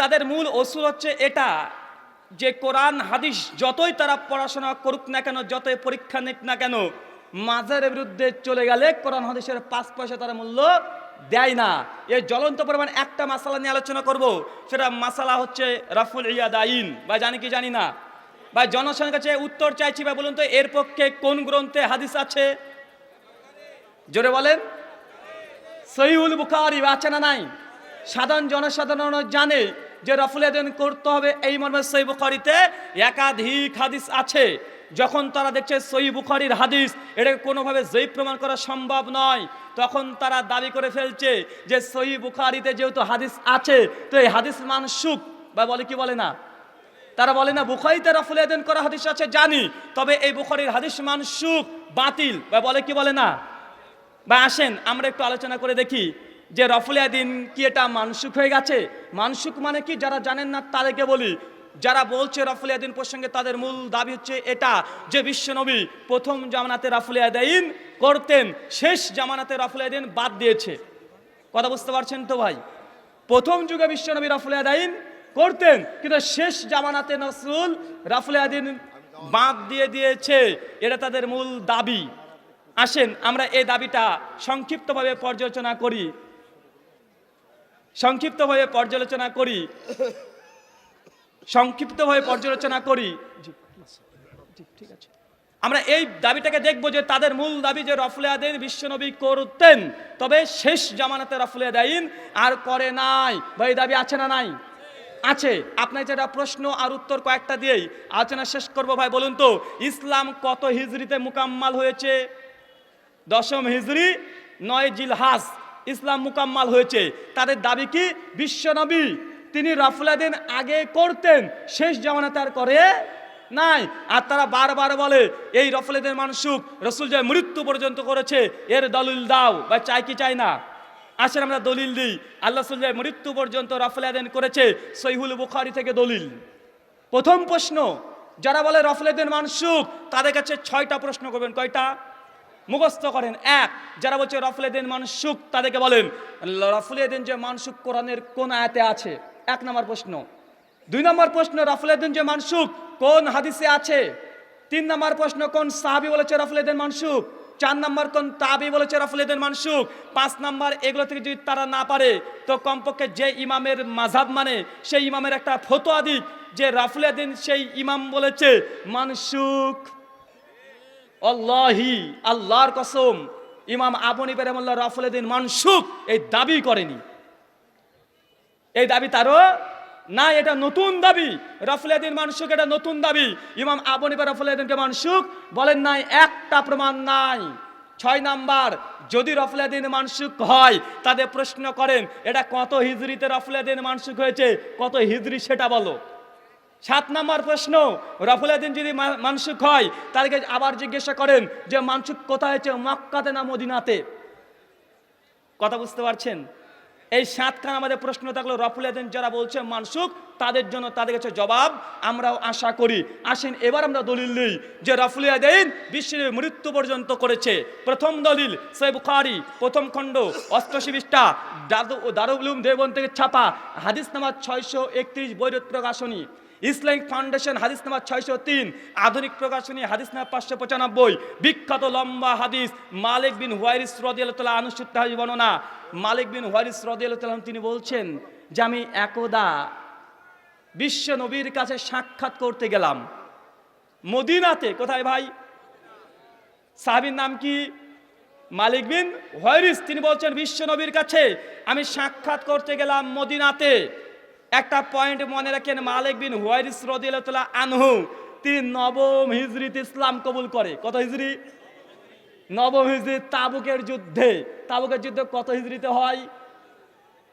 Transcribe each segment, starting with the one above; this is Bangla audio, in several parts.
তাদের মূল অসুর হচ্ছে এটা, যে কোরআন, হাদিস যতই তারা পড়াশোনা করুক না কেন, যতই পরীক্ষা নিক না কেন মাঝের বিরুদ্ধে চলে গেলে কোরআন, হাদিসের পাঁচ পয়সা তারা মূল্য দেয় না। এই জ্বলন্ত পরিমাণ একটা মাসালা নিয়ে আলোচনা করব, সেটা মাসালা হচ্ছে রাফুল ইয়াদ আইন। বা জানি কি জানি না? বা জনসংখ্যার কাছে উত্তর চাইছি বা বলুন তো, এর পক্ষে কোন গ্রন্থে হাদিস আছে? জোরে বলেন। সহিউল বুখারি বা আছে না নাই? সাধারণ জনসাধারণ জানে যে রফুল আদান করতে হবে, এই মর্মে সহি বুখারিতে একাধিক হাদিস আছে। যখন তারা দেখছে সহি বুখারির হাদিস, এটাকে কোনোভাবে জয়ী প্রমাণ করা সম্ভব নয়। তখন তারা দাবি করে ফেলছে যে সহি বুখারিতে যেহেতু হাদিস আছে, তো এই হাদিস মানসুক বা বলে কি বলে না? তারা বলে না, বুখারিতে রফুল আদান করা হাদিস আছে, জানি। তবে এই বুখারির হাদিস মানসুক বাতিল। বা বলে কি বলে না? বা আসেন, আমরা একটু আলোচনা করে দেখি। যে রফুলিয়া দিন কি এটা মানসুক হয়ে গেছে? মানসুক মানে কি? যারা জানেন না তাদেরকে বলি। যারা বলছে রফুলিয়া দিন প্রসঙ্গে তাদের মূল দাবি হচ্ছে এটা, যে বিশ্বনবী প্রথম জামানাতে রাফুলিয়া দিন করতেন, শেষ জামানাতে রাফুলিয়া দিন বাদ দিয়েছে। কথা বুঝতে পারছেন তো ভাই? প্রথম যুগে বিশ্বনবী রাফুলিয়া দিন করতেন, কিন্তু শেষ জামানাতে নসরুল রাফুলিয়া দিন বাদ দিয়ে দিয়েছে। এটা তাদের মূল দাবি। আসেন, আমরা এই দাবিটা সংক্ষিপ্তভাবে পর্যালোচনা করি। সংক্ষিপ্তভাবে পর্যালোচনা করি। সংক্ষিপ্তভাবে পর্যালোচনা করি। ঠিক আছে। আমরা এই দাবিটাকে দেখব যে তাদের মূল দাবি যে রফলে আদিন বিশ্বনবী করতেন, তবে শেষ জামানাতে রফলে আদাইন আর করে নাই। বা এই দাবি আছে না নাই? আছে। আপনার যেটা প্রশ্ন আর উত্তর কয়েকটা দিয়েই আলোচনা শেষ করব ভাই, বলুন তো, ইসলাম কত হিজরিতে মুকাম্মাল হয়েছে? দশম হিজরি নয় জিলহাস ইসলাম মুকাম্মাল হয়েছে। তাদের দাবি কি? বিশ্বনবী তিনি রাফুলাদিন আগে করতেন, শেষ জামানাতে আর করে নাই। আর তারা বারবার বলে, এই রফলেদের মানসুক রসুল যে মৃত্যু পর্যন্ত করেছে, এর দলিল দাও। বা চাই কি চাই না? আসেন, আমরা দলিল দিই। আল্লাহ সুল্লাহ মৃত্যু পর্যন্ত রাফুলাদিন করেছে, সহিহুল বুখারি থেকে দলিল। প্রথম প্রশ্ন, যারা বলে রফুলাদিন মানসুক তাদের কাছে ছয়টা প্রশ্ন করবেন। কয়টা? মুখস্থ করেন। এক, যারা বলছে রফুলেদিন মানসুক তাদেরকে বলেন রফুলেদিন যে মানসুক কোরআনের কোন আয়াতে আছে? এক নম্বর প্রশ্ন। দুই নম্বর প্রশ্ন রফুলেদিন যে মানসুক কোন হাদিসে আছে? তিন নম্বর প্রশ্ন, কোন সাহাবি বলেছে রফুলেদিন মানসুক চার নম্বর, কোন তাবি বলেছে রফুলেদিন মানসুক পাঁচ নম্বর, এগুলো থেকে যদি তারা না পারে, তো কমপক্ষে যে ইমামের মাঝাব মানে সেই ইমামের একটা ফতোয়া দিক যে রাফুলেদিন সেই ইমাম বলেছে মানসুক আল্লাহি, আল্লাহর কসম, ইমাম আবনি পেরামুল্লাহ রাফুলেদিন মানসুক এই দাবি করেনি। এই দাবি তারও না, এটা নতুন দাবি। রাফুলেদিন মানসুক এটা নতুন দাবি। ইমাম আবনি রাফুলেদিনকে মানসুক বলেন নাই, একটা প্রমাণ নাই। ছয় নাম্বার, যদি রফুলাদিন মানসুক হয়, তাদের প্রশ্ন করেন, এটা কত হিজড়িতে রফুলাদিন মানসুক হয়েছে? কত হিজড়ি সেটা বলো। সাত নম্বর প্রশ্ন রফুলাদিন যদি মা- মানসুক হয় তাদেরকে আবার জিজ্ঞাসা করেন যে মানসুক কোথায় হয়েছে মক্কাতে না মদিনাতে? কথা বুঝতে পারছেন? এই সাতখান আমাদের প্রশ্ন থাকল রফুলাদিন যারা বলছে মানসুক তাদের জন্য তাদের কাছে জবাব, আমরাও আশা করি। আসেন, এবার আমরা দলিল নিই যে রফুলিয়াদিন বিশ্বের মৃত্যু পর্যন্ত করেছে। প্রথম দলিল সে বুখারি, প্রথম খণ্ড অষ্টশী বিশটা দারুল দেবন থেকে ছাপা, হাদিস নামাজ ছয়শো একত্রিশ বৈরত প্রকাশনী। ইসলামিক ফাউন্ডেশন হাদিস নাম্বার ছয়শো তিন, আধুনিক প্রকাশনী হাদিস নাম্বার পাঁচশো পঁচানব্বই, বিখ্যাত লম্বা হাদিস মালিক বিন হুয়ারিস রদিয়াল্লাহ আনুসূত্র হাদিস বর্ণনা। মালিক বিন হুয়ারিস রদিয়াল্লাহ তিনি বলছেন যে, আমি একদা বিশ্ব নবীর কাছে সাক্ষাৎ করতে গেলাম। মদিনাতে। কোথায় ভাই? সাহাবির নাম কি? মালিক বিন হয়রিস তিনি বলছেন, বিশ্ব নবীর কাছে আমি সাক্ষাৎ করতে গেলাম মদিনাতে। একটা পয়েন্ট মনে রাখেন মালিক বিন হুয়ারিস রদিয়াল্লাহ আনহু, তিনি নবম হিজরিতে ইসলাম কবুল করে। কত হিজরি? নবম হিজরি তাবুকের যুদ্ধে। তাবুকের যুদ্ধ কত হিজরিতে হয়?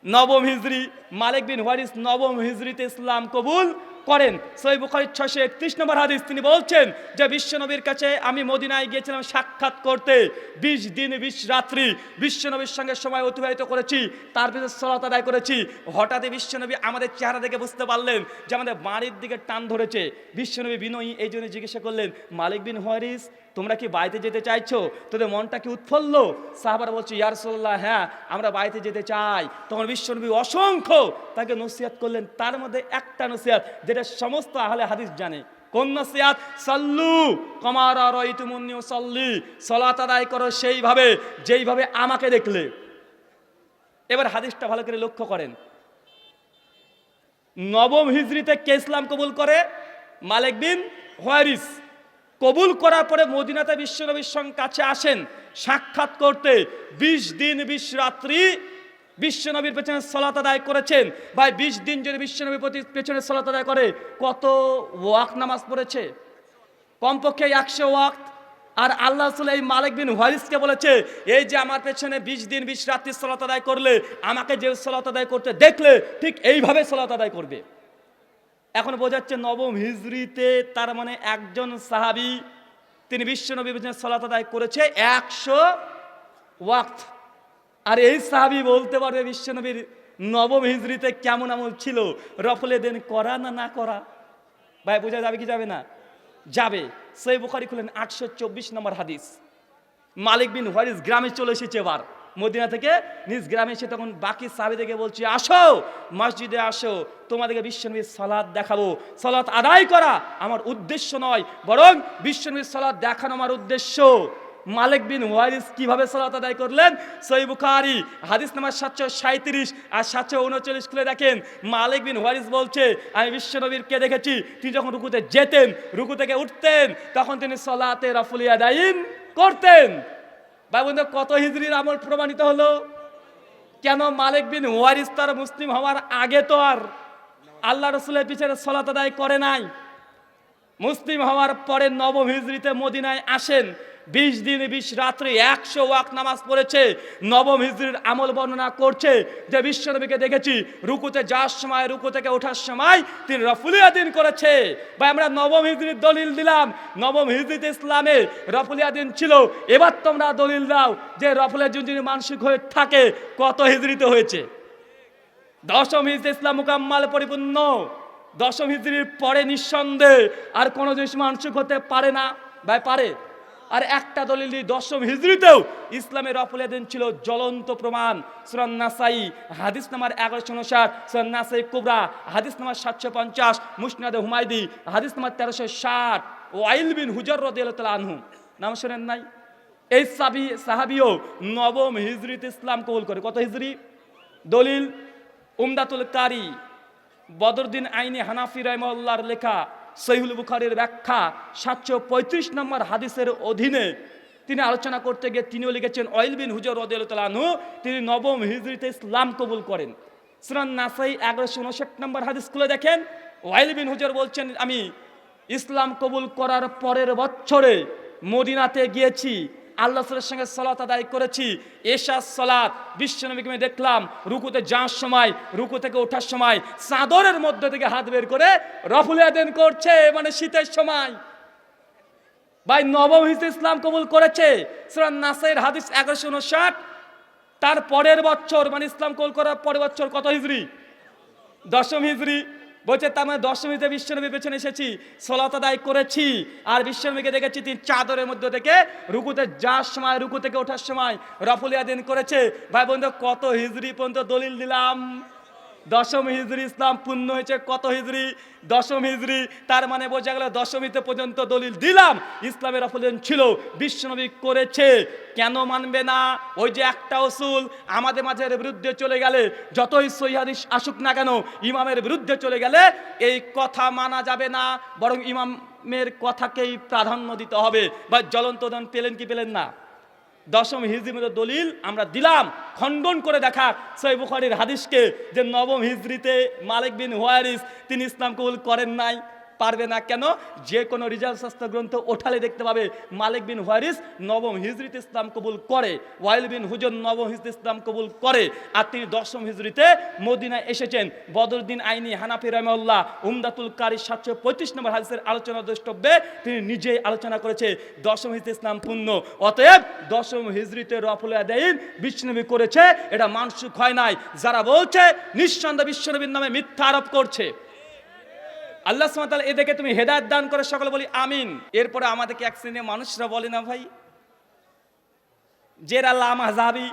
নবম হিজরি মালিক বিন হোয়ারিস নবম হিজরিতে ইসলাম কবুল করেন। সই বুখারি ছশো একত্রিশ নম্বর হাদিস, তিনি বলছেন যে বিশ্বনবীর কাছে আমি মদিনায় গিয়েছিলাম সাক্ষাৎ করতে, বিশ দিন, বিশ রাত্রি বিশ্বনবীর সঙ্গে সময় অতিবাহিত করেছি, তার পিছনে সলাত আদায় করেছি। হঠাৎই বিশ্বনবী আমাদের চেহারা দেখে বুঝতে পারলেন যে আমাদের বাড়ির দিকে টান ধরেছে। বিশ্বনবী বিনয়ী এই জন্য জিজ্ঞাসা করলেন, মালিক বিন ওয়ারিস তোমরা কি বাড়িতে যেতে চাইছো? তোদের মনটা কি উৎফুল্ল? সাহাবারা বলছে ইয়ারসোল্লাহ হ্যাঁ আমরা বাড়িতে যেতে চাই। তখন বিশ্বনবী অসংখ্য তাকে নসিহাত করলেন। তার মধ্যে একটা নসিহাত, যেটা সমস্ত আহলে হাদিস জানে। কোন নসিহাত? সাল্লু কমারা রইতুমুন্নি সাল্লি সলাত আদায় করো সেইভাবে, যেইভাবে আমাকে দেখলে। এবার হাদিসটা ভালো করে লক্ষ্য করেন। নবম হিজরিতে কে ইসলাম কবুল করে? মালিক বিন হোয়ারিস। কবুল করার পরে মদিনাতে বিশ্বনবীর সঙ্গে কাছে আসেন, সাক্ষাৎ করতে বিশ দিন, বিশ রাত্রি বিশ্বনবীর পেছনে সলাত আদায় করেছেন। ভাই, বিশ দিন যদি বিশ্বনবীর প্রতি পেছনে সলাত আদায় করে, কত ওয়াক নামাজ পড়েছে? কমপক্ষে একশো ওয়াক আর আল্লাহ রসুল এই মালিক বিন ওয়ারিসকে বলেছে, এই যে আমার পেছনে বিশ দিন, বিশ রাত্রি সলাত আদায় করলে, আমাকে যে সলাত আদায় করতে দেখলে, ঠিক এইভাবে সলাত আদায় করবে। এখন বোঝাচ্ছে নবম হিজরিতে তার মানে একজন সাহাবি তিনি বিশ্বনবী সলাত আদায় করেছে একশো ওয়াক্ত। আর এই সাহাবি বলতে পারবে বিশ্বনবীর নবম হিজরিতে কেমন আমল ছিল? রফলে দেন করা না না করা? ভাই, বোঝা যাবে কি যাবে না? যাবে। সেই বুখারি খুলেন আটশো চব্বিশ নম্বর হাদিস। মালিক বিন ওয়ারিস গ্রামে চলে এসেছে এবার। মদিনা থেকে নিজ গ্রামে এসে তখন বাকি সাহাবিদেরকে বলছি, আসো, মসজিদে আসো, তোমাদেরকে বিশ্বনবীর সালাদ দেখাবো। সালাত আদায় করা আমার উদ্দেশ্য নয়, বরং বিশ্বনবীর সালাদ দেখানো আমার উদ্দেশ্য। মালিক বিন ওয়ারিস কীভাবে সালাত আদায় করলেন? সই বুখারি, হাদিস নাম্বার সাতশো সাঁত্রিশ আর সাতশো উনচল্লিশ খুলে দেখেন। মালিক বিন ওয়ারিস বলছে, আমি বিশ্বনবীরকে দেখেছি, তিনি যখন রুকুতে যেতেন, রুকু থেকে উঠতেন, তখন তিনি সলাতে রফুলিয়া দাইন করতেন। ভাই বন্ধু কত হিজড়ির আমল প্রমাণিত হলো? কেন মালিক বিন ওয়ারিস তার মুসলিম হওয়ার আগে তো আর আল্লাহ রসুলের পিছনে সলাত আদায় করে নাই? মুসলিম হওয়ার পরে নবম হিজড়িতে মদিনায় আসেন বিশ দিন বিশ রাত্রি একশো ওয়াক নামাজ পড়েছে, নবম হিজড়ির আমল বর্ণনা করছে যে বিশ্বনবীকে দেখেছি রুকুতে যাওয়ার সময়, রুকু থেকে ওঠার সময় তিনি রফুলিয়া দিন করেছে। বা আমরা নবম হিজড়ির দলিল দিলাম। নবম হিজড়িতে ইসলামে রফুলিয়া দিন ছিল। এবার তোমরা দলিল দাও যে রফুলিয়া দিন যদি মানসিক হয়ে থাকে, কত হিজড়িতে হয়েছে? দশম হিজড়ি ইসলাম মুকাম্মাল পরিপূর্ণ। দশম হিজড়ির পরে নিঃসন্দেহে আর কোনো জিনিস মানসিক হতে পারে না। ভাই, পারে? আর একটা দলিল দশম হিজড়িতেও ইসলামের অপলেদিন ছিল জ্বলন্ত প্রমাণ। সুরান নাসাই, হাদিস নামার এগারোশো উনষাট সুরান নাসাই কুবরা, হাদিস নামার সাতশো পঞ্চাশ, মুসনাদ হুমায়দি, হাদিস নামার তেরোশো ষাট, ওয়াইল বিন হুজর রদিয়াল আনহু। নাম শোনেন নাই? এই সাবি, সাহাবিও নবম হিজরিতে ইসলাম কবুল করে। কত হিজরি দলিল, উমদাতুল কারি বদরদিন আইনি হানাফি রহমাল্লার লেখা। সহিহুল বুখারের ব্যাখ্যা সাতশো পঁয়ত্রিশ নম্বর হাদিসের অধীনে তিনি আলোচনা করতে গিয়ে তিনিও লিখেছেন, অয়েল বিন হুজর রদিয়ালু তিনি নবম হিজরিতে ইসলাম কবুল করেন। সুরান নাসাই এগারোশো উনষাট নম্বর হাদিস খুলে দেখেন ওয়াইল বিন হুজর বলছেন, আমি ইসলাম কবুল করার পরের বছরে মদিনাতে গিয়েছি আল্লাহ সঙ্গে সলাত আদায় করেছি। এশা সলাত বিশ্বনবীকে আমি দেখলাম, রুকুতে যাওয়ার সময়, রুকু থেকে ওঠার সময়, চাদরের মধ্যে থেকে হাত বের করে রফুল আদেন করছে মানে শীতের সময়। ভাই, নবম হিজরি ইসলাম কবুল করেছে। সুরান নাসের হাদিস এগারোশো উনষাট। তার পরের বছর মানে ইসলাম কবুল করার পরের বছর কত হিজরি? দশম হিজরি। বলছে তার মানে দশমীতে হিজরি বিশ্বনবীর পেছনে এসেছি সলাত আদায় করেছি, আর বিশ্বনবীকে দেখেছি তিনি চাদরের মধ্যে থেকে, রুকুতে যাওয়ার সময়, রুকু থেকে ওঠার সময় রফুলিয়া দিন করেছে। ভাই বন্ধু কত হিজড়ি পর্যন্ত দলিল দিলাম। দশম হিজরি ইসলাম পূর্ণ হয়েছে। কত হিজরি? দশম হিজরি, তার মানে বোঝা গেল দশমীতে পর্যন্ত দলিল দিলাম, ইসলামের অফলেন ছিল, বিশ্বনবী করেছে। কেন মানবে না? ওই যে একটা অসুল আমাদের মাঝের বিরুদ্ধে চলে গেলে, যতই সহিহাদিস আসুক না কেন, ইমামের বিরুদ্ধে চলে গেলে এই কথা মানা যাবে না, বরং ইমামের কথাকেই প্রাধান্য দিতে হবে। বা জ্বলন্ত পেলেন কি পেলেন না? দশম হিজরির মধ্যে দলিল আমরা দিলাম, খণ্ডন করে দেখা সই বুখারির হাদিসকে যে নবম হিজরিতে মালিক বিন হোয়ারিস, তিনি ইসলাম কবুল করেন নাই। পারবে না কেন? যে কোনো রিজাল্ট শাস্ত্র গ্রন্থ ওঠালে দেখতে পাবে মালিক বিন ওয়ারিস নবম হিজরিতে ইসলাম কবুল করে, ওয়াইল বিন হুজন নবম হিজরি ইসলাম কবুল করে আর তিনি দশম হিজরিতে মদিনায় এসেছেন। বদরুদ্দিন আইনি হানাফি রহমাল্লাহ উমদাতুল কারি সাতশো পঁয়ত্রিশ নম্বর হাদিসের আলোচনা দ্রষ্টব্যে তিনি নিজেই আলোচনা করেছে দশম হিজরি ইসলাম পূর্ণ। অতএব দশম হিজরিতে রফুল আদাইন বিশ্বনবী করেছে, এটা মানসুখ হয় নাই। যারা বলছে, নিঃসন্দেহ বিশ্বনবীর নামে মিথ্যা আরোপ করছে। আল্লাহ সুমাতাল এ দেখে তুমি হেদায়ত দান করে সকলে বলি আমিন। এরপরে আমাদেরকে এক শ্রেণির মানুষরা বলে, না ভাই জের আল্লাহ মাহাবি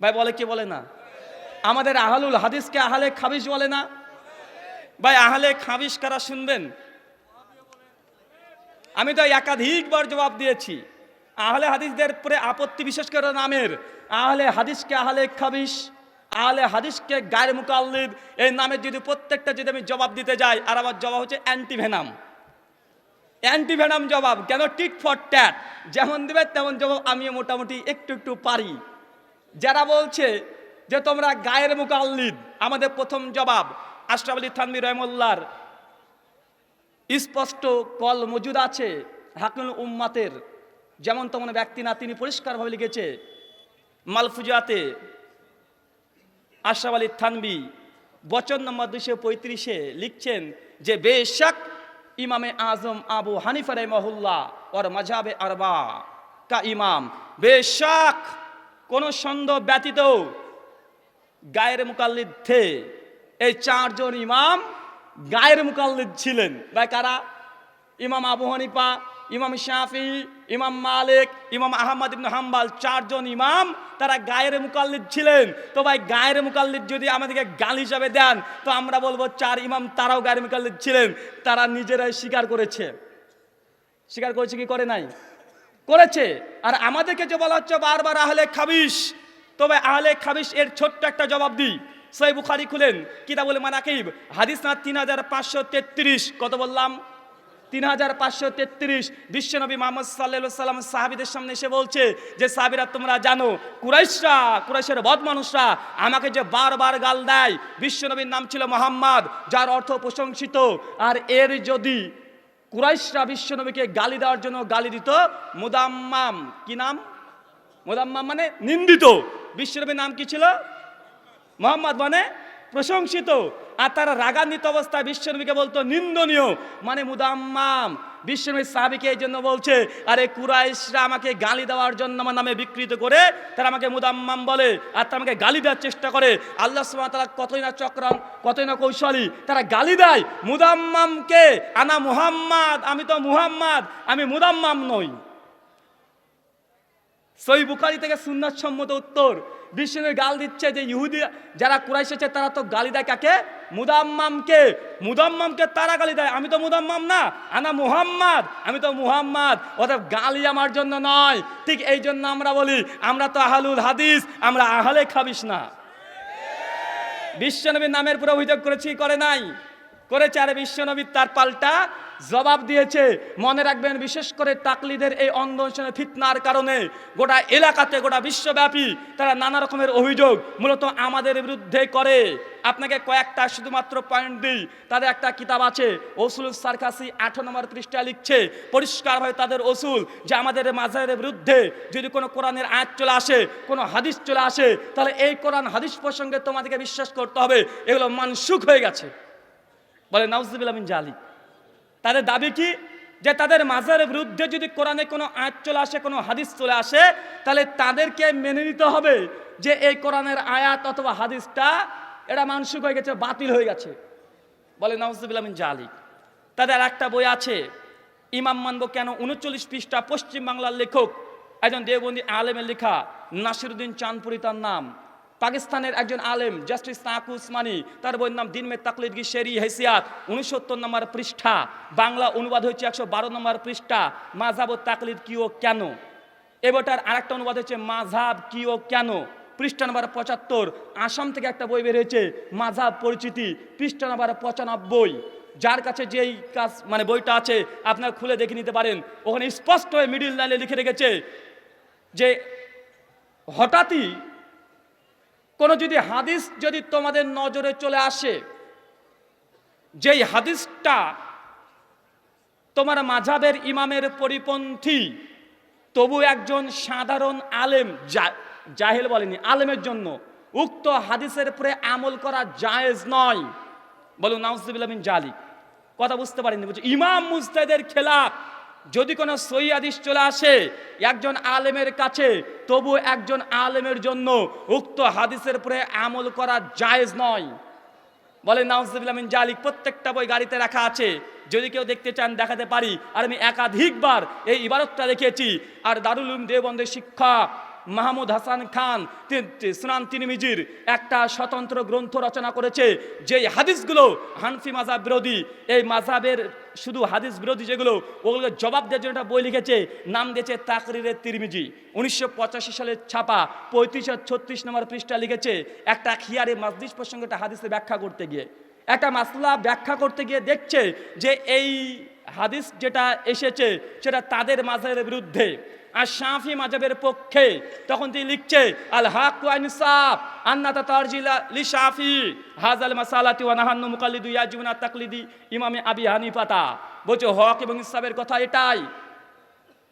ভাই, বলে কে বলে না? আমাদের আহলুল হাদিসকে আহলে খাবিস বলে না? ভাই, আহলে খাবিস কারা শুনবেন? আমি তো একাধিকবার জবাব দিয়েছি। আহলে হাদিসদের পরে আপত্তি বিশেষ করে নামের। আহলে হাদিসকে আহলে খাবিস আহলে হাদিসকে গায়ের মুকাল্লিদ, এই নামে যদি প্রত্যেকটা যদি আমি জবাব দিতে যাই, আর আমার জবাব হচ্ছে অ্যান্টিভেনাম। অ্যান্টিভেনাম জবাব, কেন টিক ফর ট্যাট? যেমন দেবে, তেমন জবাব আমি মোটামুটি একটু একটু পারি। যারা বলছে যে তোমরা গায়ের মুকাল্লিদ, আমাদের প্রথম জবাব, আশরাফ আলী থানবি রহমুল্লার স্পষ্ট কল মজুদ আছে হাকুল উম্মাতের। যেমন তেমন ব্যক্তি না, তিনি পরিষ্কারভাবে লিখেছে মালফুজাতে আশরাফ আলী থানবি বচন নম্বর দুশো পঁয়ত্রিশে লিখছেন যে, বেশক ইমামে আজম আবু হানিফা মহুল্লা ওর মজাবে আরবা কা ইমাম। বেশক কোন সন্দেহ ব্যতীত গায়ের মুকাল্লিদ থে। এই চারজন ইমাম গায়ের মুকাল্লিদ ছিলেন। ভাই, কারা? ইমাম আবু হানিফা ইমাম শাফি, ইমাম মালিক, ইমাম আহমদ ইবনে হাম্বাল চারজন ইমাম, তারা গায়ের মুকাল্লিদ ছিলেন। তো ভাই, গায়ের মুকাল্লিদ যদি আমাদেরকে গাল হিসাবে দেন, তো আমরা বলব চার ইমাম তারাও গায়ের মুকাল্লিদ ছিলেন। তারা নিজেরাই স্বীকার করেছে। স্বীকার করেছে কি করে নাই? করেছে। আর আমাদেরকে যে বলা হচ্ছে বারবার আহলে খাবিস তবে আহলে খাবিস এর ছোট্ট একটা জবাব দিই। সই বুখারি খুলেন, কিতাবুল মানাকিব, হাদিস না তিন হাজার পাঁচশো তেত্রিশ। কত বললাম? তিন হাজার পাঁচশো তেত্রিশ বিশ্বনবী মোহাম্মদ সাল্লা সাল্লাম সাহাবিদের সামনে এসে বলছে যে, সাহাবিরা, তোমরা জানো, কুরাইশরা, কুরাইশের বদ মানুষরা আমাকে যে বারবার গাল দেয় বিশ্বনবীর নাম ছিল মোহাম্মদ, যার অর্থ প্রশংসিত। আর এর যদি কুরাইশরা বিশ্বনবীকে গালি দেওয়ার জন্য গালি দিত, মুদাম্মাম, কি নাম? মুদাম্মাম মানে নিন্দিত। বিশ্বনবীর নাম কি ছিল? মোহাম্মদ মানে প্রশংসিত। আর তারা রাগান্বিত অবস্থায় বিশ্বনবীকে বলতো, নিন্দনীয়। মানে মুদাম্মাম। বিশ্বনবী সাহাবিকে এই জন্য বলছে, আরে কুরাইশরা আমাকে গালি দেওয়ার জন্য আমার নামে বিকৃত করে, তারা আমাকে মুদাম্মাম বলে, আর তারা আমাকে গালি দেওয়ার চেষ্টা করে। আল্লাহ ওয়া তাআলা কতই না চক্রম, কতই না কৌশলী, তারা গালি দেয়, মুদাম্মামকে আনা মুহাম্মদ, আমি তো মুহাম্মদ, আমি মুদাম্মাম নই। সই বুখারি থেকে সুন্নাত সম্মত উত্তর। বিষ্ণুর গাল দিচ্ছে যে, ইহুদি যারা কুরাইশ আছে, তারা তো গালি দেয় কাকে? মুদাম্মামকে মুদাম্মামকে তারা গালি দেয়। আমি তো মুদাম্মাম না, আনা মুহাম্মাদ। আমি তো মুহাম্মাদ, অতএব গালি আমার জন্য নয়। ঠিক এই জন্য আমরা বলি, আমরা তো আহলুল হাদিস, আমরা আহলে খাবিস না। বিশ্বনবীর নামের পুরো অভিযোগ করেছি, করে নাই। করেছে আরে বিশ্বনবী, তার পাল্টা জবাব দিয়েছে। মনে রাখবেন, বিশেষ করে তাকলিদের এই অন্ধনের ফিতনার কারণে গোটা এলাকাতে, গোটা বিশ্বব্যাপী তারা নানা রকমের অভিযোগ মূলত আমাদের বিরুদ্ধে করে। আপনাকে কয়েকটা শুধুমাত্র পয়েন্ট দিই। তাদের একটা কিতাব আছে, ওসুল সারকাসি আঠারো নম্বর পৃষ্ঠা লিখছে, পরিষ্কারভাবে তাদের ওসুল যে আমাদের মাঝের বিরুদ্ধে যদি কোনো কোরআনের আয়াত চলে আসে, কোনো হাদিস চলে আসে, তাহলে এই কোরআন হাদিস প্রসঙ্গে তোমাদেরকে বিশ্বাস করতে হবে। এগুলো মানসুখ হয়ে গেছে। বলে নাউজুবিল আমিন জালি তাদের দাবি কি? যে তাদের মাজারের বিরুদ্ধে যদি কোরআনে কোনো আয়াত চলে আসে, কোনো হাদিস চলে আসে, তাহলে তাদেরকে মেনে নিতে হবে যে এই কোরআনের আয়াত অথবা হাদিসটা এটা মানসুক হয়ে গেছে, বাতিল হয়ে গেছে। বলে আমিন জালি তাদের একটা বই আছে, ইমাম মানব কেন উনচল্লিশ পৃষ্ঠা পশ্চিম বাংলার লেখক, একজন দেবন্দী আলেমের লেখা, নাসিরুদ্দিন চাঁদপুরি তার নাম। পাকিস্তানের একজন আলেম, জাস্টিস তাকু উসমানি, তার বইয়ের নাম দিন মে তাকলিদ কি শেরি হেসিয়াত উনসত্তর নম্বর পৃষ্ঠা, বাংলা অনুবাদ হচ্ছে একশো বারো নম্বর পৃষ্ঠা মাঝাব তাকলিদ কি ও কেন? এবটার আরেকটা অনুবাদ হচ্ছে মাঝাব কি ও কেন? পৃষ্ঠা নম্বর পঁচাত্তর, আসাম থেকে একটা বই বেরিয়েছে মাঝাব পরিচিতি, পৃষ্ঠা নম্বর পঁচানব্বই। যার কাছে যেই কাজ মানে বইটা আছে, আপনার খুলে দেখে নিতে পারেন। ওখানে স্পষ্ট হয়ে মিডিল লাইনে লিখে রেখেছে যে হঠাৎই কোনো যদি হাদিস যদি তোমাদের নজরে চলে আসে, যেই হাদিসটা তোমার মাঝাবের ইমামের পরিপন্থী, তবু একজন সাধারণ আলেম জাহেল বলেনি, আলেমের জন্য উক্ত হাদিসের উপরে আমল করা জায়েজ নয়। বলুন নাউজুবিল্লামিন জালি কথা বুঝতে পারেননি বলছে, ইমাম মুস্তাদের খেলাফ যদি কোনো সই আদিস চলে আসে, একজন আলেমের কাছে তবু একজন আলেমের জন্য উক্ত হাদিসের উপরে আমল করা জায়েজ নয়। বলে নাউজুবিল্লামিন জালিক, প্রত্যেকটা বই গাড়িতে রাখা আছে। যদি কেউ দেখতে চান, দেখাতে পারি। আর আমি একাধিকবার এই ইবারতটা দেখেছি আর দারুল দেবন্দের শিক্ষা মাহমুদ হাসান খান সুনান তিরমিজির একটা স্বতন্ত্র গ্রন্থ রচনা করেছে যে হাদিসগুলো হানফি মাজাব বিরোধী, এই মাজাবের শুধু হাদিস বিরোধী যেগুলো, ওগুলোকে জবাব দেওয়ার জন্য একটা বই লিখেছে, নাম দিয়েছে তাকরিরের তিরমিজি। উনিশশো সালের ছাপা পঁয়ত্রিশ ছত্রিশ নম্বর পৃষ্ঠা লিখেছে, একটা খিয়ারে মাজদিস প্রসঙ্গে একটা হাদিসে ব্যাখ্যা করতে গিয়ে। একটা মাসলা ব্যাখ্যা করতে গিয়ে দেখছে যে এই হাদিস যেটা এসেছে, সেটা তাদের মাঝের বিরুদ্ধে। আর শাফি মাজাবের পক্ষে তখন তিনি লিখছে, আল হাক ইনসাফ আন্নাতা তারজিলা লি শাফি হাজাল মাসালাতি ওয়া নাহান্নু মুকাল্লিদু ইয়াজিবুনা তাকলিদি, ইমামে আবি হানিফাতা। বলছে, হক এবং ইনসাফের কথা এটাই।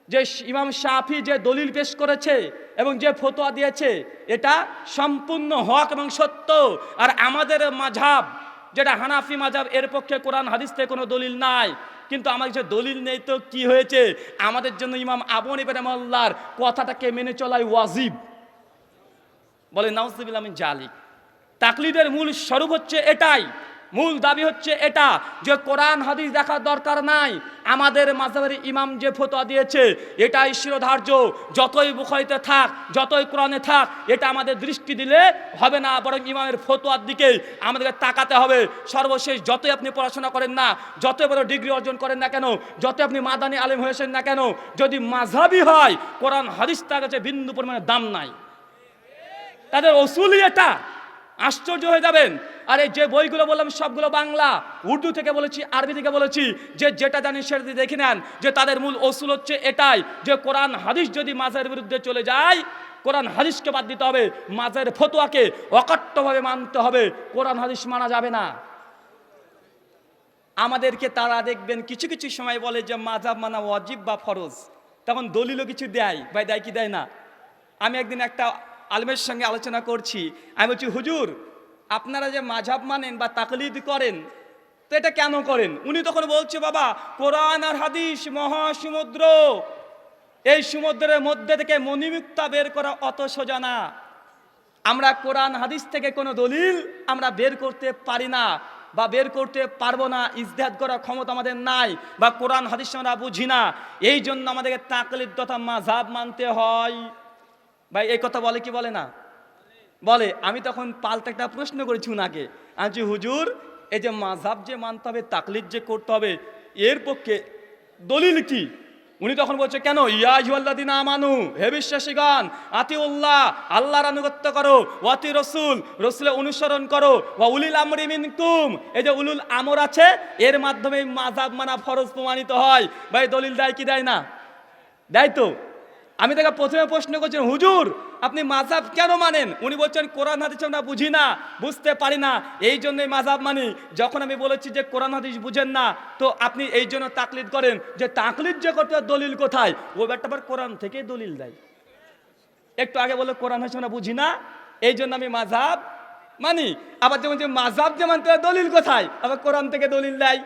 যে ইমাম শাফি যে দলিল পেশ করেছে এবং যে ফতোয়া দিয়েছে, এটা সম্পূর্ণ হক এবং সত্য। আর আমাদের মাঝাব যেটা হানাফি মাঝাব এর পক্ষে কোরআন, হাদিস থেকে কোনো দলিল নাই। কিন্তু আমার যে দলিল নেই তো কি হয়েছে? আমাদের জন্য ইমাম আবন ইবেন আল্লাহর কথাটাকে মেনে চলাই ওয়াজিব। বলে নাউজুবিল আমি জালিক। তাকলিদের মূল স্বরূপ হচ্ছে এটাই। মূল দাবি হচ্ছে এটা যে কোরআন হাদিস দেখার দরকার নাই। আমাদের মাঝাবের ইমাম যে ফতোয়া দিয়েছে, এটাই শিরোধার্য। যতই বুখারিতে থাক, যতই কোরআনে থাক, এটা আমাদের দৃষ্টি দিলে হবে না, বরং ইমামের ফতোয়ার দিকে আমাদেরকে তাকাতে হবে। সর্বশেষ যতই আপনি পড়াশোনা করেন না, যতই বড় ডিগ্রি অর্জন করেন না কেন, যতই আপনি মাদানি আলেম হয়েছেন না কেন, যদি মাঝাবি হয়, কোরআন হাদিস তার কাছে বিন্দু পরিমাণে দাম নাই। তাদের অসুলই এটা। আশ্চর্য হয়ে যাবেন। আরে যে বইগুলো বললাম সবগুলো বাংলা। উর্দু থেকে বলেছি, আরবি থেকে বলেছি, যে যেটা জানি সেটা দেখে নেন, যে তাদের মূল অসুল হচ্ছে এটাই, যে কোরআন হাদিস যদি মাঝের বিরুদ্ধে চলে যায়, কোরআন হাদিসকে বাদ দিতে হবে, মাঝের ফতোয়াকে অকট্টভাবে মানতে হবে, কোরআন হাদিস মানা যাবে না। আমাদেরকে তারা দেখবেন, কিছু কিছু সময় বলে যে মাজাব মানা ওয়াজিব বা ফরজ। তখন দলিলও কিছু দেয় ভাই দেয় কি দেয় না। আমি একদিন একটা আলমের সঙ্গে আলোচনা করছি। আমি বলছি, হুজুর, আপনারা যে মাঝাব মানেন বা তাকলিদ করেন, তো এটা কেন করেন? উনি তখন বলছে, বাবা, কোরআন আর হাদিস মহাসমুদ্র। এই সমুদ্রের মধ্যে থেকে মণিমুক্তা বের করা অত সোজা না। আমরা কোরআন, হাদিস থেকে কোনো দলিল আমরা বের করতে পারি না বা বের করতে পারব না, ইজতেহাদ করার ক্ষমতা আমাদের নাই বা কোরআন, হাদিস আমরা বুঝি না। এই জন্য আমাদেরকে তাকলিদ তথা মাঝাব মানতে হয়। ভাই, এই কথা বলে কি বলে না? বলে, আমি তখন পাল্টা একটা প্রশ্ন করেছি উনাকে। আমি হুজুর, এই যে মাঝাব যে মানতে হবে, তাকলিদ যে করতে হবে, এর পক্ষে দলিল কি? উনি তখন বলছে, কেন? ইয়াজুয়াল্লাদিন আমানু, হে বিশ্বাসীগণ, আতিউল্লাহ, আল্লাহর আনুগত্য করো ওয়াতি রসুল, রসুলের অনুসরণ করো, ওয়া উলিল আমরি মিনকুম। এই যে উলুল আমর আছে, এর মাধ্যমে মাঝাব মানা ফরজ প্রমাণিত হয়। ভাই, দলিল দেয় কি দেয় না? দেয় তো? আমি তাকে প্রথমে প্রশ্ন করছেন হুজুর, আপনি মাজাব কেন মানেন? উনি বলছেন, কোরআন, হাদিস আমরা বুঝি না, বুঝতে পারি না। এই জন্যই মাজাব মানি। যখন আমি বলেছি যে কোরআন, হাদিস বুঝেন না, তো আপনি এই জন্য তাকলিদ করেন যে তাকলিদ যে করতে দলিল কোথায়? ও ব্যাপারটা আবার কোরআন থেকেই দলিল দেয়। একটু আগে বলে কোরআন, হাদিস আমরা বুঝি না, এই জন্য আমি মাঝাব মানি। আবার যেমন যে মাঝাব যে মানতে দলিল কোথায়? আবার কোরআন থেকে দলিল দেয়।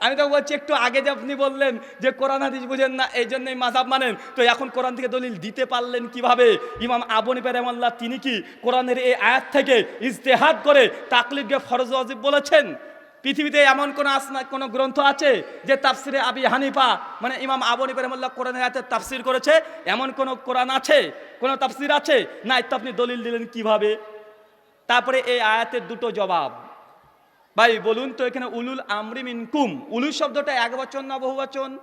আমি তো বলছি, একটু আগে যে আপনি বললেন যে কোরআন হাদিস বুঝেন না, এই জন্যই মাঝাব মানেন। তো এখন কোরআন থেকে দলিল দিতে পারলেন কীভাবে? ইমাম আবনি পেরেমাল্লাহ তিনি কি কোরআনের এই আয়াত থেকে ইজতেহাদ করে তাকলিদকে ফরজ ওয়াজিব বলেছেন? পৃথিবীতে এমন কোন আসনা কোন গ্রন্থ আছে যে তাফসিরে আবি হানিফা মানে ইমাম আবনি পেরেমাল্লাহ কোরআনের আয়াতের তাফসির করেছে? এমন কোন কোরআন আছে? কোন তাফসির আছে? না তো আপনি দলিল দিলেন কীভাবে? তারপরে এই আয়াতের দুটো জবাব। ভাই, বলুন তো এখানে উলুল আমরি মিনকুম। উলুল শব্দটা এক বচন না বহু বচন?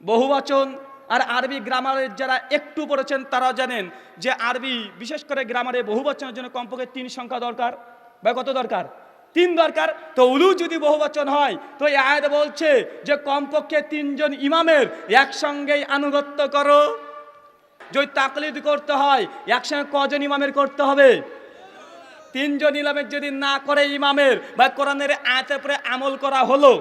বহু বচন। আর আরবি গ্রামারের যারা একটু পড়েছেন তারা জানেন যে আরবি, বিশেষ করে গ্রামারে বহু বচনের জন্য কমপক্ষে তিন সংখ্যা দরকার। বা কত দরকার? তিন দরকার। তো উলু যদি বহু বচন হয়, তো এই আয়াত বলছে যে কমপক্ষে তিনজন ইমামের একসঙ্গেই আনুগত্য করো। যদি তাকলিদ করতে হয়, একসঙ্গে কজন ইমামের করতে হবে? তিনজন ইমামের যদি না করে ইমামের, বা কোরআনের আয়াতের উপরে আমল করা হলো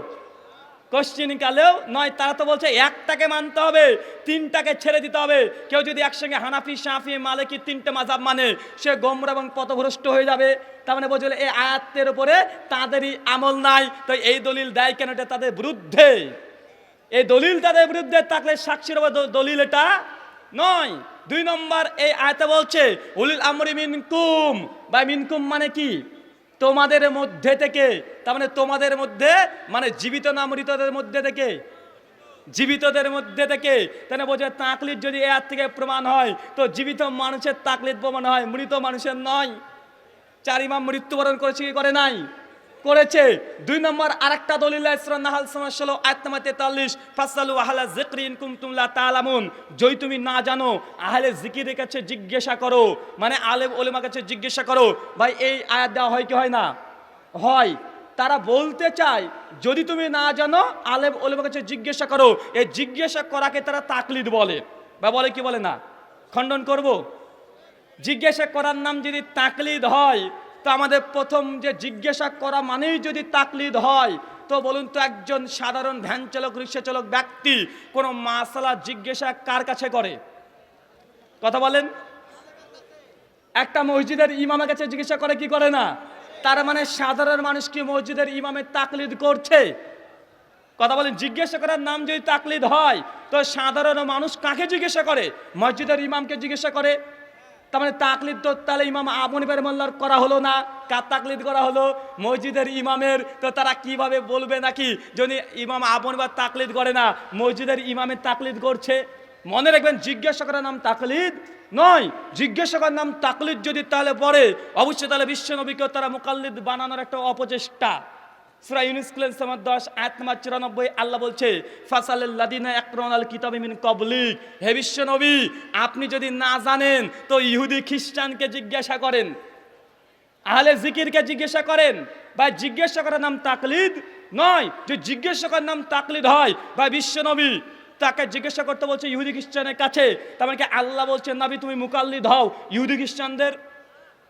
কালেও নয়, তারা তো বলছে একটাকে মানতে হবে, তিনটাকে ছেড়ে দিতে হবে। কেউ যদি একসঙ্গে হানাফি সাফি মালিকি তিনটে মাজাব মানে সে গোমরা এবং পথভ্রষ্ট হয়ে যাবে। তার মানে বলছে এই আয়াতের উপরে তাদেরই আমল নাই। তো এই দলিল দেয় কেন? এটা তাদের বিরুদ্ধে। এই দলিল তাদের বিরুদ্ধে থাকলে সাক্ষীর দলিল এটা নয়। দুই নম্বর এই আয়তা বলছে, উলিল আমরি মিনকুম। বা মিনকুম মানে কি? তোমাদের মধ্যে থেকে, তার মানে তোমাদের মধ্যে মানে জীবিত না মৃতদের মধ্যে থেকে? জীবিতদের মধ্যে থেকে। তাহলে বোঝে তাকলিদ যদি এর থেকে প্রমাণ হয়, তো জীবিত মানুষের তাকলিদ প্রমাণ হয়, মৃত মানুষের নয়। চার ইমাম মৃত্যুবরণ করেছে কি করে নাই? করেছে। দুই নম্বর আরেকটা দলিল নাহাল সমস্যা হলো আয়াত নাম্বার 43 ফাসালু আহলা যিকরি ইন কুনতুম লা তাআলামুন যদি তুমি না জানো, আহলে জিকিরের কাছে জিজ্ঞাসা করো মানে আলেম ওলেমা কাছে জিজ্ঞাসা করো, ভাই, এই আয়াত দেওয়া হয় কি হয় না? হয়। তারা বলতে চায়, যদি তুমি না জানো, আলেম ওলেমা কাছে জিজ্ঞাসা করো, এই জিজ্ঞাসা করাকে তারা তাকলিদ বলে। বা বলে কি বলে না? খণ্ডন করব? জিজ্ঞাসা করার নাম যদি তাকলিদ হয় তো আমাদের প্রথম যে জিজ্ঞাসা করা মানেই যদি তাকলিদ হয়, তো বলুন তো একজন সাধারণ ভ্যান চালক, রিক্সা চালক ব্যক্তি কোনো মাসালা জিজ্ঞাসা কার কাছে করে? কথা বলেন। একটা মসজিদের ইমামের কাছে জিজ্ঞাসা করে কি করে না? তার মানে সাধারণ মানুষ কি মসজিদের ইমামের তাকলিদ করছে? কথা বলেন, জিজ্ঞাসা করার নাম যদি তাকলিদ হয়, তো সাধারণ মানুষ কাকে জিজ্ঞাসা করে? মসজিদের ইমামকে জিজ্ঞাসা করে। তার মানে তাকলিদ তো তাহলে ইমাম আবনি মোল্লার করা হলো না। কার তাকলিদ করা হলো? মসজিদের ইমামের। তো তারা কীভাবে বলবে নাকি? যদি ইমাম আবন আবনিবার তাকলিদ করে না, মসজিদের ইমামের তাকলিদ করছে। মনে রাখবেন জিজ্ঞাসা করার নাম তাকলিদ নয়। জিজ্ঞাসা করার নাম তাকলিদ যদি তাহলে পড়ে, অবশ্যই তাহলে বিশ্বনবীকেও তারা মোকাল্লিদ বানানোর একটা অপচেষ্টা। সুরা ইউনুস সামার দশ, আয়াত নাম্বার চুরানব্বই, আল্লাহ বলছে ফাসাল্লাদিনা একরন আল কিতাব মিন কবলিক হে বিশ্ব নবী, আপনি যদি না জানেন, তো ইহুদি খ্রিস্টানকে জিজ্ঞাসা করেন। আহলে জিকিরকে জিজ্ঞাসা করেন। বা জিজ্ঞাসা করার নাম তাকলিদ নয়। যে জিজ্ঞাসা করার নাম তাকলিদ হয় বা বিশ্ব নবী, তাকে জিজ্ঞাসা করতে বলছে ইহুদি খ্রিস্টানের কাছে। তার মানে কি আল্লাহ বলছেন, নবী, তুমি মুকাল্লিদ হও ইহুদি খ্রিস্টানদের?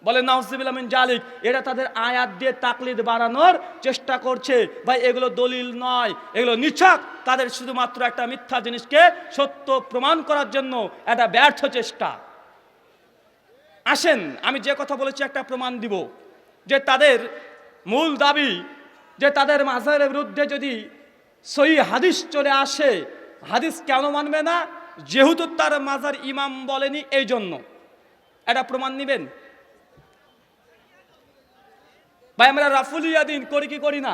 বলে নাউজিবিল্লামিন জালিক। এটা তাদের আয়াত দিয়ে তাকলিদ বাড়ানোর চেষ্টা করছে। ভাই, এগুলো দলিল নয়, এগুলো নিছক। তাদের শুধুমাত্র একটা মিথ্যা জিনিসকে সত্য প্রমাণ করার জন্য একটা ব্যর্থ চেষ্টা। আসেন, আমি যে কথা বলেছি একটা প্রমাণ দিব, যে তাদের মূল দাবি, যে তাদের মাজারের বিরুদ্ধে যদি সই হাদিস চলে আসে, হাদিস কেন মানবে না? যেহেতু তার মাজার ইমাম বলেনি এই জন্য এটা প্রমাণ নিবেন? ভাই আমরা রাফুল ইয়াদিন করি কি করি না?